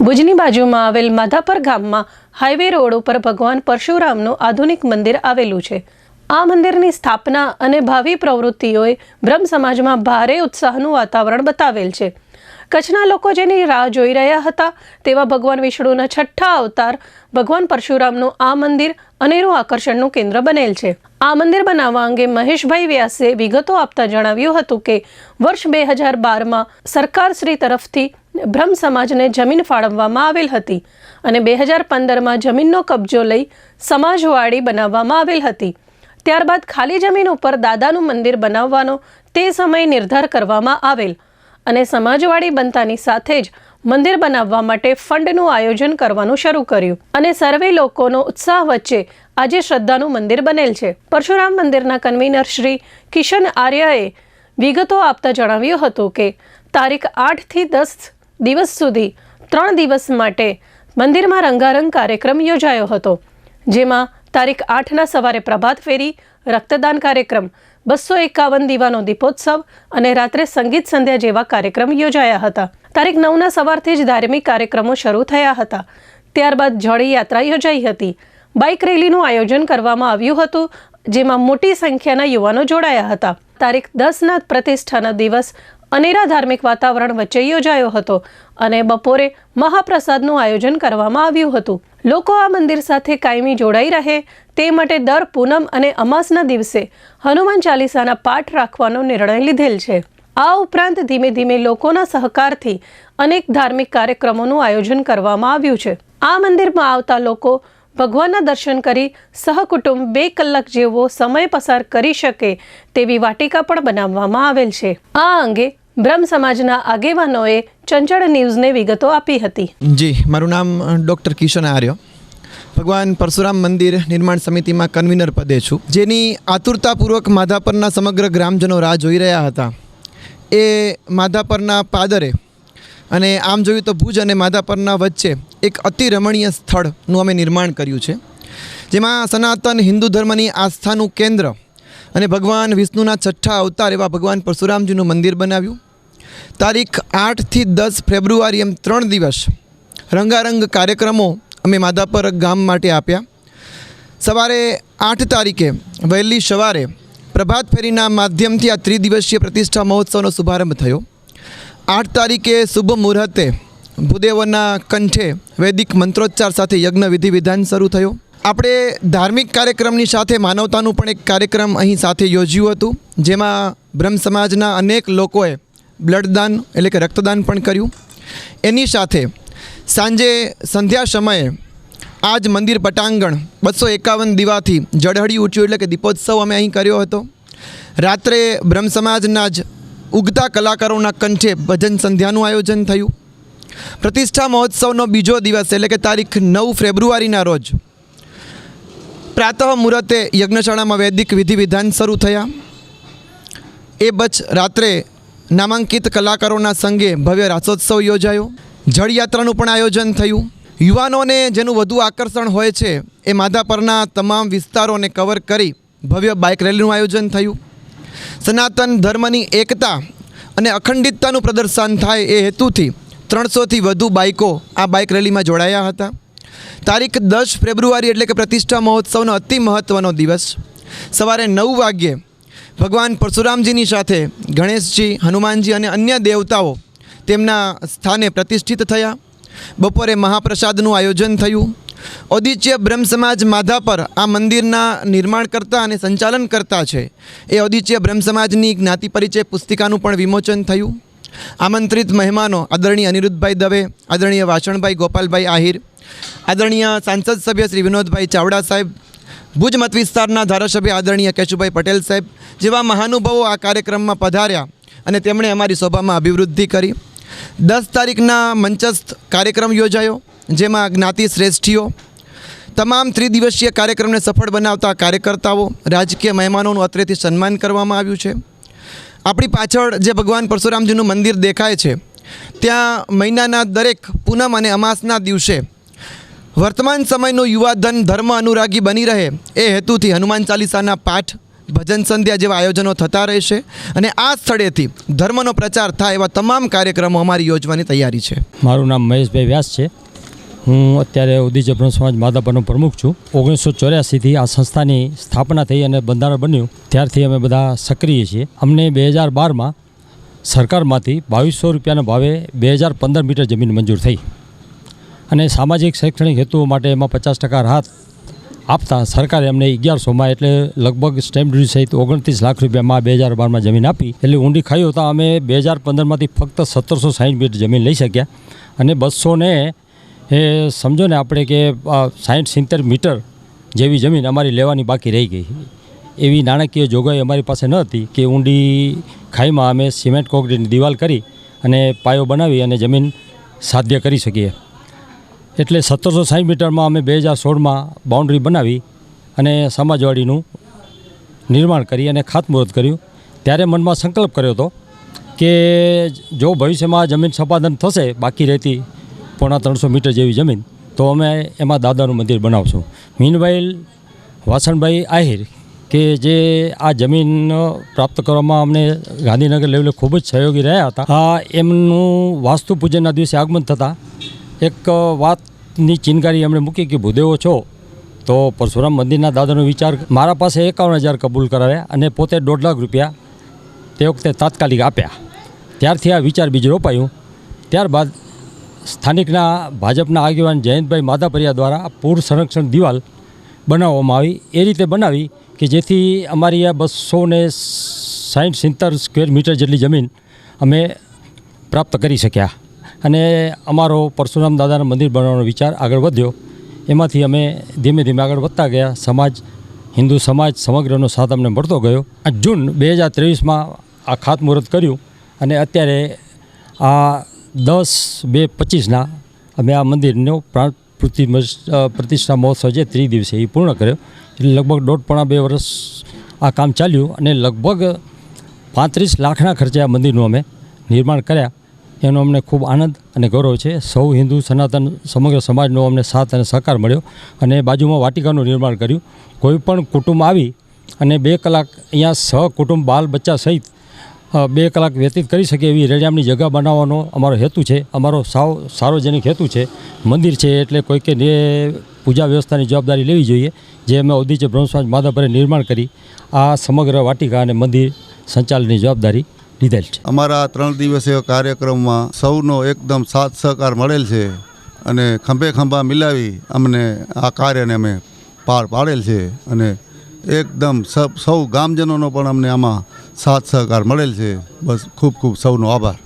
ભુજની બાજુમાં આવેલ માધાપર ગામમાં હાઈવે રોડ ઉપર ભગવાન પરશુરામનું આધુનિક મંદિર આવેલું છે. આ મંદિરની સ્થાપના અને ભાવિ પ્રવૃત્તિઓએ બ્રહ્મ સમાજમાં ભારે ઉત્સાહનું વાતાવરણ બતાવેલ છે. કચ્છના લોકો જેની રાહ જોઈ રહ્યા હતા તેવા ભગવાન વિષ્ણુના છઠ્ઠા અવતાર ભગવાન પરશુરામનું આ મંદિર અનેરું આકર્ષણનું કેન્દ્ર બનેલ છે. આ મંદિર બનાવવા અંગે મહેશભાઈ વ્યાસે વિગતો આપતા જણાવ્યું હતું કે, વર્ષ બે હજાર બારમાં સરકારશ્રી તરફથી બ્રહ્મ સમાજને જમીન ફાળવવામાં આવેલ હતી અને બે હજાર પંદરમાં જમીનનો કબજો લઈ સમાજવાડી બનાવવામાં આવેલ હતી. ત્યારબાદ ખાલી જમીન ઉપર દાદાનું મંદિર બનાવવાનો તે સમયે નિર્ધાર કરવામાં આવેલ અને સમાજવાડી બનતાની સાથે જ મંદિર બનાવવા માટે ફંડનું આયોજન કરવાનું શરૂ કર્યું અને સર્વે લોકોનો ઉત્સાહ વચ્ચે આજે શ્રદ્ધાનું મંદિર બનેલ છે. પરશુરામ મંદિરના કન્વીનર શ્રી કિશન આર્યાએ વિગતો આપતા જણાવ્યું હતું કે તારીખ આઠથી દસ દિવસ સુધી ત્રણ દિવસ માટે મંદિરમાં રંગારંગ કાર્યક્રમ યોજાયો હતો, જેમાં તારીખ આઠના સવારે પ્રભાત ફેરી, રક્તદાન કાર્યક્રમ, બસો એકાવન દીવાનો દીપોત્સવ અને રાત્રે સંગીત સંધ્યા જેવા કાર્યક્રમ યોજાયા હતા. તારીખ નવના સવારથી જ ધાર્મિક કાર્યક્રમો શરૂ થયા હતા. ત્યારબાદ જોડી યાત્રા યોજાઈ હતી. બાઇક રેલીનું આયોજન કરવામાં આવ્યું હતું, જેમાં મોટી સંખ્યાના યુવાનો જોડાયા હતા. તારીખ દસના પ્રતિષ્ઠાના દિવસ અનેરા ધાર્મિક વાતાવરણ વચ્ચે યોજાયો હતો અને બપોરે મહાપ્રસાદનું આયોજન કરવામાં આવ્યું હતું. લોકો આ મંદિર સાથે કાયમી જોડાઈ રહે તે માટે દર પૂનમ અને અમાસના દિવસે હનુમાન ચાલીસાના પાઠ રાખવાનો નિર્ણય લીધેલ છે. આ ઉપરાંત ધીમે ધીમે લોકોના સહકારથી અનેક ધાર્મિક કાર્યક્રમોનું આયોજન કરવામાં આવ્યું છે. આ મંદિરમાં આવતા લોકો ભગવાનના દર્શન કરી સહકુટુંબ બે કલાક જેવો સમય પસાર કરી શકે તેવી વાટિકા પણ બનાવવામાં આવેલ છે. આ અંગે બ્રહ્મ સમાજના આગેવાનોએ ચંચળ ન્યૂઝને વિગતો આપી હતી. જી, મારું નામ ડૉક્ટર કિશન આર્ય. ભગવાન પરશુરામ મંદિર નિર્માણ સમિતિમાં કન્વીનર પદે છું. જેની આતુરતાપૂર્વક માધાપરના સમગ્ર ગ્રામજનો રાહ જોઈ રહ્યા હતા. એ માધાપરના પાદરે અને આમ જોયું તો ભુજ અને માધાપરના વચ્ચે એક અતિ રમણીય સ્થળનું અમે નિર્માણ કર્યું છે. જેમાં સનાતન હિન્દુ ધર્મની આસ્થાનું કેન્દ્ર અને ભગવાન વિષ્ણુના છઠ્ઠા અવતાર એવા ભગવાન પરશુરામજીનું મંદિર બનાવ્યું. તારીખ આઠથી દસ ફેબ્રુઆરી એમ ત્રણ દિવસ રંગારંગ કાર્યક્રમો અમે માધાપર ગામ માટે આપ્યા. સવારે આઠ તારીખે વહેલી સવારે પ્રભાત ફેરીના માધ્યમથી આ ત્રિદિવસીય પ્રતિષ્ઠા મહોત્સવનો શુભારંભ થયો. આઠ તારીખે શુભ મુહૂર્તે ભૂદેવોના કંઠે વૈદિક મંત્રોચ્ચાર સાથે યજ્ઞ વિધિ વિધાન શરૂ થયો. આપણે ધાર્મિક કાર્યક્રમની સાથે માનવતાનું પણ એક કાર્યક્રમ અહીં સાથે યોજ્યું હતું, જેમાં બ્રહ્મ સમાજના અનેક લોકોએ બ્લડદાન એટલે કે રક્તદાન પણ કર્યું. એની સાથે સાંજે સંધ્યા સમયે આ જ મંદિર પટાંગણ બસો એકાવન દીવાથી જળહળી ઉઠ્યું એટલે કે દીપોત્સવ અમે અહીં કર્યો હતો. રાત્રે બ્રહ્મ સમાજના જ ઉગતા કલાકારોના કંઠે ભજન સંધ્યાનું આયોજન થયું. પ્રતિષ્ઠા મહોત્સવનો બીજો દિવસ એટલે કે તારીખ નવ ફેબ્રુઆરીના રોજ પ્રાતઃ મુહૂર્તે યજ્ઞશાળામાં વૈદિક વિધિ વિધાન શરૂ થયા. એ બચ રાત્રે નામાંકિત કલાકારોના સંગે ભવ્ય રાસોત્સવ યોજાયો. જળયાત્રાનું પણ આયોજન થયું. યુવાનોને જેનું વધુ આકર્ષણ હોય છે, એ માધાપરના તમામ વિસ્તારોને કવર કરી ભવ્ય બાઇક રેલીનું આયોજન થયું. સનાતન ધર્મની એકતા અને અખંડિતતાનું પ્રદર્શન થાય એ હેતુથી ત્રણસોથી વધુ બાઇકો આ બાઇક રેલીમાં જોડાયા હતા. તારીખ દસ ફેબ્રુઆરી એટલે કે પ્રતિષ્ઠા મહોત્સવનો અતિ મહત્ત્વનો દિવસ. સવારે નવ વાગ્યે ભગવાન પરશુરામજીની સાથે ગણેશજી, હનુમાનજી અને અન્ય દેવતાઓ તેમના સ્થાને પ્રતિષ્ઠિત થયા. બપોરે મહાપ્રસાદનું આયોજન થયું. ઔદિત્ય બ્રહ્મ સમાજ માધાપર આ મંદિરના નિર્માણ કરતા અને સંચાલન કરતા છે. એ ઔદિત્ય બ્રહ્મ સમાજની જ્ઞાતિ પરિચય પુસ્તિકાનું પણ વિમોચન થયું. આમંત્રિત મહેમાનો આદરણીય અનિરુદ્ધભાઈ દવે, આદરણીય વાસણભાઈ ગોપાલભાઈ આહિર, આદરણીય સાંસદ સભ્ય શ્રી વિનોદભાઈ ચાવડા સાહેબ ભુજ મત વિસ્તારના ધારાસભ્ય આદરણીય કેશુભાઈ પટેલ સાહેબ જેવા મહાનુભાવો આ કાર્યક્રમમાં પધાર્યા અને તેમણે અમારી સભામાં અભિવૃદ્ધિ કરી. દસ તારીખના મંચસ્થ કાર્યક્રમ યોજાયો, જેમાં જ્ઞાતિ શ્રેષ્ઠીઓ, તમામ ત્રિદિવસીય કાર્યક્રમને સફળ બનાવતા કાર્યકર્તાઓ, રાજકીય મહેમાનોનું અત્રેથી સન્માન કરવામાં આવ્યું છે. આપણી પાછળ જે ભગવાન પરશુરામજીનું મંદિર દેખાય છે, ત્યાં મહિનાના દરેક પૂનમ અને અમાસના દિવસે વર્તમાન સમયનું યુવાધન ધર્મ અનુરાગી બની રહે એ હેતુથી હનુમાન ચાલીસાના પાઠ, ભજન સંધ્યા જેવા આયોજનો થતા રહેશે અને આ સ્થળેથી ધર્મનો પ્રચાર થાય એવા તમામ કાર્યક્રમો અમારી યોજવાની તૈયારી છે. મારું નામ મહેશભાઈ વ્યાસ છે. હું અત્યારે ઉદીજ બ્રહ્મ સમાજ માધાપરનો પ્રમુખ છું. ઓગણીસો ચોર્યાસીથી આ સંસ્થાની સ્થાપના થઈ અને બંધારણ બન્યું. ત્યારથી અમે બધા સક્રિય છીએ. અમને બે હજાર બારમાં સરકારમાંથી બાવીસો રૂપિયાના ભાવે બે હજાર પંદર મીટર જમીન મંજૂર થઈ. અને સામાજિક શૈક્ષણિક હેતુઓ માટે એમાં પચાસ ટકા રાહત આપતા સરકારે અમને અગિયારસોમાં એટલે લગભગ સ્ટેમ્પ ડ્યુટી સહિત ઓગણત્રીસ લાખ રૂપિયામાં બે હજાર બારમાં જમીન આપી. એટલે ઊંડી ખાઈ હતા અમે બે હજાર પંદરમાંથી ફક્ત સત્તરસો સાઠ મીટર જમીન લઈ શક્યા. અને બસોને એ સમજો ને આપણે કે સાઠ સિત્તેર મીટર જેવી જમીન અમારી લેવાની બાકી રહી ગઈ. એવી નાણાકીય જોગવાઈ અમારી પાસે ન હતી કે ઊંડી ખાઈમાં અમે સિમેન્ટ, કોંક્રીટની દિવાલ કરી અને પાયો બનાવી અને જમીન સાધ્ય કરી શકીએ. એટલે સત્તરસો સાઠ મીટરમાં અમે બે હજાર સોળમાં બાઉન્ડ્રી બનાવી અને સમાજવાડીનું નિર્માણ કરી અને ખાતમુહૂર્ત કર્યું. ત્યારે મનમાં સંકલ્પ કર્યો હતો કે જો ભવિષ્યમાં જમીન સંપાદન થશે, બાકી રહેતી પોણા ત્રણસો મીટર જેવી જમીન, તો અમે એમાં દાદાનું મંદિર બનાવશું. મીનવાઇલ વાસણભાઈ આહિર કે જે આ જમીન પ્રાપ્ત કરવામાં અમને ગાંધીનગર લેવલે ખૂબ જ સહયોગી રહ્યા હતા. આ એમનું વાસ્તુ પૂજનના દિવસે આગમન થતાં એક વાતની ચિનગારી એમણે મૂકી કે ભૂદેવો છો, તો પરશુરામ મંદિરના દાદાનો વિચાર મારા પાસે એકાવન હજાર કબૂલ કરાવ્યા અને પોતે દોઢ લાખ રૂપિયા તે વખતે તાત્કાલિક આપ્યા. ત્યારથી આ વિચાર બીજ રોપાયું. ત્યારબાદ સ્થાનિકના ભાજપના આગેવાન જયંતભાઈ માધાપરિયા દ્વારા પૂર સંરક્ષણ દિવાલ બનાવવામાં આવી. એ રીતે બનાવી કે જેથી અમારી આ બસો ને સાઠ સિત્તેર સ્ક્વેર મીટર જેટલી જમીન અમે પ્રાપ્ત કરી શક્યા. અને અમારો પરશુરામ દાદાના મંદિર બનાવવાનો વિચાર આગળ વધ્યો. એમાંથી અમે ધીમે ધીમે આગળ વધતા ગયા. સમાજ, હિન્દુ સમાજ સમગ્રનો સાથ અમને મળતો ગયો. આ જૂન બે હજાર ત્રેવીસમાં આ ખાતમુહૂર્ત કર્યું અને અત્યારે આ દસ બે પચીસના અમે આ મંદિરનો પ્રાણ પ્રતિષ્ઠા મહોત્સવ છે ત્રિદિવસે એ પૂર્ણ કર્યો. એટલે લગભગ દોઢ પોણા બે વર્ષ આ કામ ચાલ્યું અને લગભગ પાંત્રીસ લાખના ખર્ચે આ મંદિરનું અમે નિર્માણ કર્યા. એનો અમને ખૂબ આનંદ અને ગૌરવ છે. સૌ હિન્દુ સનાતન સમગ્ર સમાજનો અમને સાથ અને સહકાર મળ્યો અને બાજુમાં વાટિકાનું નિર્માણ કર્યું. કોઈ પણ કુટુંબ આવી અને બે કલાક અહીંયા સહ કુટુંબ બાલ બચ્ચા સહિત બે કલાક વ્યતીત કરી શકે એવી રેડિયામની જગ્યા બનાવવાનો અમારો હેતુ છે. અમારો સાવ, સાર્વજનિક હેતુ છે. મંદિર છે એટલે કોઈકે ને પૂજા વ્યવસ્થાની જવાબદારી લેવી જોઈએ. જે અમે ઔદિત્ય બ્રહ્મસ્વાજ માધાપરે નિર્માણ કરી. આ સમગ્ર વાટિકા અને મંદિર સંચાલનની જવાબદારી લીધેલ છે. અમારા ત્રણ દિવસીય કાર્યક્રમમાં સૌનો એકદમ સાથ સહકાર મળેલ છે અને ખંભે ખંભા મિલાવી અમને આ કાર્યને અમે પાર પાડેલ છે અને એકદમ સૌ ગામજનોનો પણ અમને આમાં સાથ સહકાર મળેલ છે. બસ ખૂબ ખૂબ સૌનો આભાર.